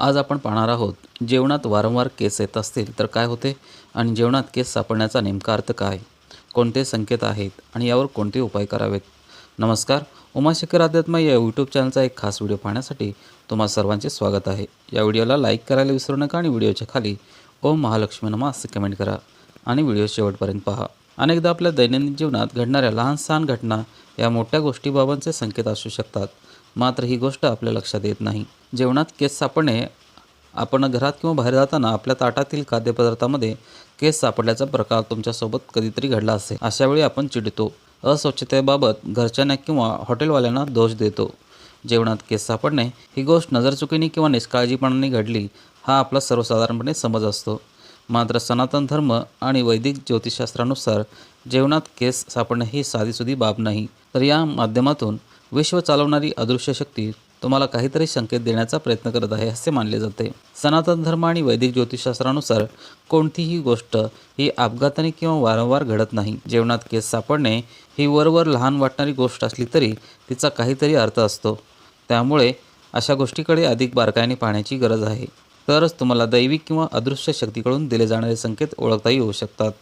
आज आपण पाहणार आहोत जेवणात वारंवार केस येत असतील तर काय होते आणि जेवणात केस सापडण्याचा नेमका अर्थ काय? कोणते संकेत आहेत आणि यावर कोणते उपाय करावेत? नमस्कार उमाशेखर अध्यात्म या यूट्यूब चॅनलचा एक खास व्हिडिओ पाहण्यासाठी तुम्हा सर्वांचे स्वागत आहे. या व्हिडिओला लाईक करायला विसरू नका आणि व्हिडिओच्या खाली ओम महालक्ष्मी नमा असे कमेंट करा आणि व्हिडिओ शेवटपर्यंत पहा. अनेकदा आपल्या दैनंदिन जीवनात घडणाऱ्या लहान सहान घटना या मोठ्या गोष्टीबाबतचे संकेत असू शकतात. मात्र ही गोष्ट आपल्या लक्षात येत नाही. जेवणात केस सापडणे आपण घरात किंवा बाहेर जाताना आपल्या ताटातील खाद्यपदार्थामध्ये केस सापडल्याचा प्रकार तुमच्यासोबत कधीतरी घडला असेल. अशावेळी आपण चिडतो. अस्वच्छतेबाबत घरच्यांना किंवा हॉटेलवाल्यांना दोष देतो. जेवणात केस सापडणे ही गोष्ट नजरचुकीने किंवा निष्काळजीपणाने घडली हा आपला सर्वसाधारणपणे समज असतो. मात्र सनातन धर्म आणि वैदिक ज्योतिषशास्त्रानुसार जेवणात केस सापडणे ही साधीसुधी बाब नाही. तर या माध्यमातून विश्व चालवणारी अदृश्य शक्ती तुम्हाला काहीतरी संकेत देण्याचा प्रयत्न करत आहे असे मानले जाते. सनातन धर्म आणि वैदिक ज्योतिषशास्त्रानुसार कोणतीही गोष्ट ही अपघाताने किंवा वारंवार घडत नाही. जेवणात केस सापडणे ही वरवर लहान वाटणारी गोष्ट असली तरी तिचा काहीतरी अर्थ असतो. त्यामुळे अशा गोष्टीकडे अधिक बारकाईने पाहण्याची गरज आहे. तरच तुम्हाला दैविक किंवा अदृश्य शक्तीकडून दिले जाणारे संकेत ओळखता येऊ शकतात.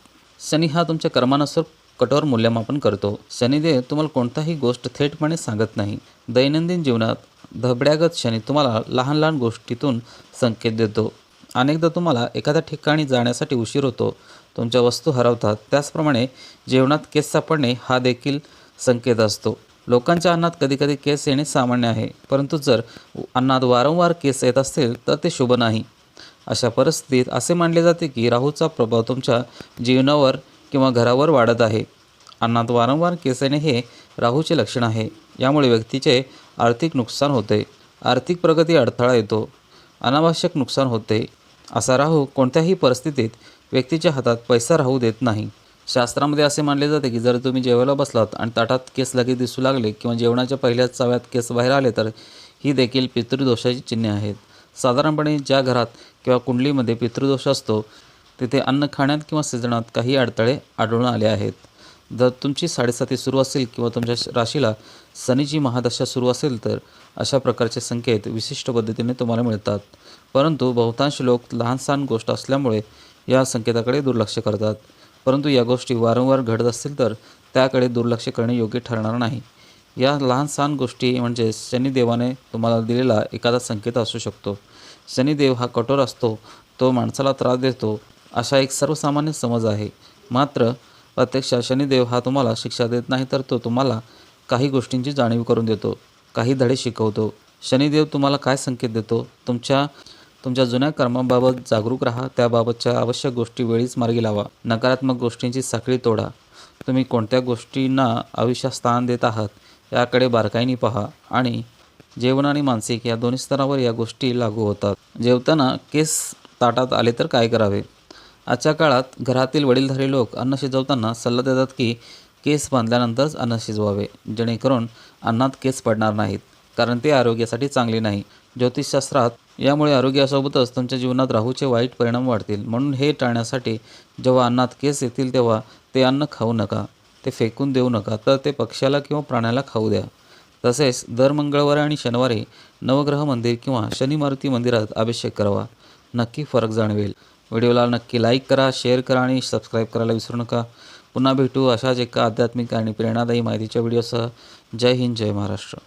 शनी हा तुमच्या कर्मानुसार कठोर मूल्यमापन करतो. शनिदेव तुम्हाला कोणताही गोष्ट थेटपणे सांगत नाही. दैनंदिन जीवनात धबड्यागत शनी तुम्हाला लहान लहान गोष्टीतून संकेत देतो. अनेकदा तुम्हाला एखाद्या ठिकाणी जाण्यासाठी उशीर होतो. तुमच्या वस्तू हरवतात. त्याचप्रमाणे जेवणात केस सापडणे हा देखील संकेत असतो. लोकांच्या अन्नात कधीकधी केस येणे सामान्य आहे. परंतु जर अन्नात वारंवार केस येत असतील तर ते शुभ नाही. अशा परिस्थितीत असे मानले जाते की राहूचा प्रभाव तुमच्या जीवनावर किंवा घरावर वाढत आहे. अन्नात वारंवार केस येणे हे राहूचे लक्षण आहे. यामुळे व्यक्तीचे आर्थिक नुकसान होते. आर्थिक प्रगती अडथळा येतो. अनावश्यक नुकसान होते. असा राहू कोणत्याही परिस्थितीत व्यक्तीच्या हातात पैसा राहू देत नाही. शास्त्रामध्ये असे मानले जाते की जर तुम्ही जेवायला बसलात आणि ताटात केस लगेच दिसू लागले किंवा जेवणाच्या पहिल्याच चाव्यात केस बाहेर आले तर ही देखील पितृदोषाची चिन्हे आहेत. साधारणपणे ज्या घरात किंवा कुंडलीमध्ये पितृदोष असतो तिथे अन्न खाण्यात किंवा सिजनात काही अडथळे आढळून आले आहेत. जर तुमची साडेसाती सुरू असेल किंवा तुमच्या राशीला शनीची महादशा सुरू असेल तर अशा प्रकारचे संकेत विशिष्ट पद्धतीने तुम्हाला मिळतात. परंतु बहुतांश लोक लहान सहान गोष्ट असल्यामुळे या संकेताकडे दुर्लक्ष करतात. परंतु या गोष्टी वारंवार घडत असतील तर त्याकडे दुर्लक्ष करणे योग्य ठरणार नाही. या लहान सहान गोष्टी म्हणजे शनिदेवाने तुम्हाला दिलेला एखादा संकेत असू शकतो. शनिदेव हा कठोर असतो तो माणसाला त्रास देतो अशा एक सर्वसामान्य समज आहे. मात्र प्रत्यक्षात शनिदेव हा तुम्हाला शिक्षा देत नाही तर तो तुम्हाला काही गोष्टींची जाणीव करून देतो काही धडे शिकवतो. शनिदेव तुम्हाला काय संकेत देतो? तुमच्या तुमच्या जुन्या कर्माबाबत जागरूक राहा त्याबाबतच्या आवश्यक गोष्टी वेळीच मार्गी लावा. नकारात्मक गोष्टींची साखळी तोडा. तुम्ही कोणत्या गोष्टींना आयुष्यात स्थान देत आहात? याकडे बारकाईने पहा आणि जेवण आणि मानसिक या दोन्ही स्तरावर या गोष्टी लागू होतात. जेवताना केस ताटात आले तर काय करावे? आजच्या काळात घरातील वडीलधारी लोक अन्न शिजवताना सल्ला देतात की केस बांधल्यानंतरच अन्न शिजवावे जेणेकरून अन्नात केस पडणार नाहीत कारण ते आरोग्यासाठी चांगले नाही. ज्योतिषशास्त्रात यामुळे आरोग्यासोबतच तुमच्या जीवनात राहूचे वाईट परिणाम वाढतील. म्हणून हे टाळण्यासाठी जेव्हा अन्नात केस येतील तेव्हा ते अन्न खाऊ नका. ते फेकून देऊ नका तर ते पक्ष्याला किंवा प्राण्याला खाऊ द्या. तसेच दर मंगळवारी आणि शनिवारी नवग्रह मंदिर किंवा शनिमारुती मंदिरात अभिषेक करावा. नक्की फरक जाणवेल. व्हिडिओला नक्की लाईक करा शेअर करा आणि सबस्क्राईब करायला विसरू नका. पुन्हा भेटू अशाच एका आध्यात्मिक आणि प्रेरणादायी माहितीच्या व्हिडिओसह. जय हिंद जय महाराष्ट्र.